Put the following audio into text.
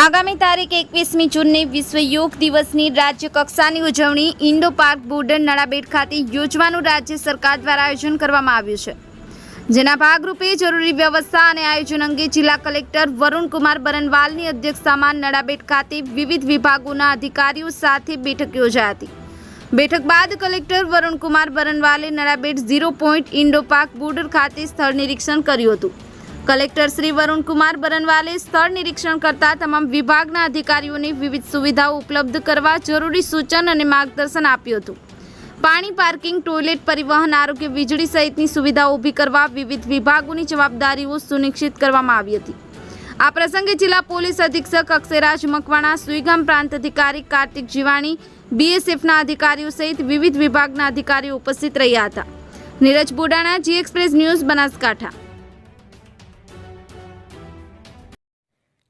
આગામી તારીખ એકવીસમી જૂનની વિશ્વ યોગ દિવસની રાજ્ય કક્ષાની ઉજવણી ઇન્ડો પાર્ક બોર્ડર નડાબેટ ખાતે યોજવાનું રાજ્ય સરકાર દ્વારા આયોજન કરવામાં આવ્યું છે. જેના ભાગરૂપે જરૂરી વ્યવસ્થા અને આયોજન અંગે જિલ્લા કલેક્ટર વરુણકુમાર બરનવાલની અધ્યક્ષતામાં નડાબેટ ખાતે વિવિધ વિભાગોના અધિકારીઓ સાથે બેઠક યોજાઈ હતી. બેઠક બાદ collector Varunkumar બરનવાલે Nadabet zero point Indo Pak border ખાતે સ્થળ નિરીક્ષણ કર્યું હતું. કલેક્ટર શ્રી વરુણકુમાર બરનવાલે સ્થળ નિરીક્ષણ કરતા તમામ વિભાગના અધિકારીઓને વિવિધ સુવિધાઓ ઉપલબ્ધ કરવા જરૂરી સૂચન અને માર્ગદર્શન આપ્યું હતું. પાણી પાર્કિંગ, ટોયલેટ પરિવહન, આરોગ્ય વીજળી સહિતની સુવિધાઓ ઊભી કરવા વિવિધ વિભાગોની જવાબદારીઓ સુનિશ્ચિત કરવામાં આવી હતી. આ પ્રસંગે જિલ્લા પોલીસ અધિક્ષક અક્ષયરાજ મકવાણા, સુઈગામ પ્રાંત અધિકારી કાર્તિક જીવાણી, બીએસએફના અધિકારીઓ સહિત વિવિધ વિભાગના અધિકારીઓ ઉપસ્થિત રહ્યા હતા. Neeraj Bodana, G Express News Banaskantha.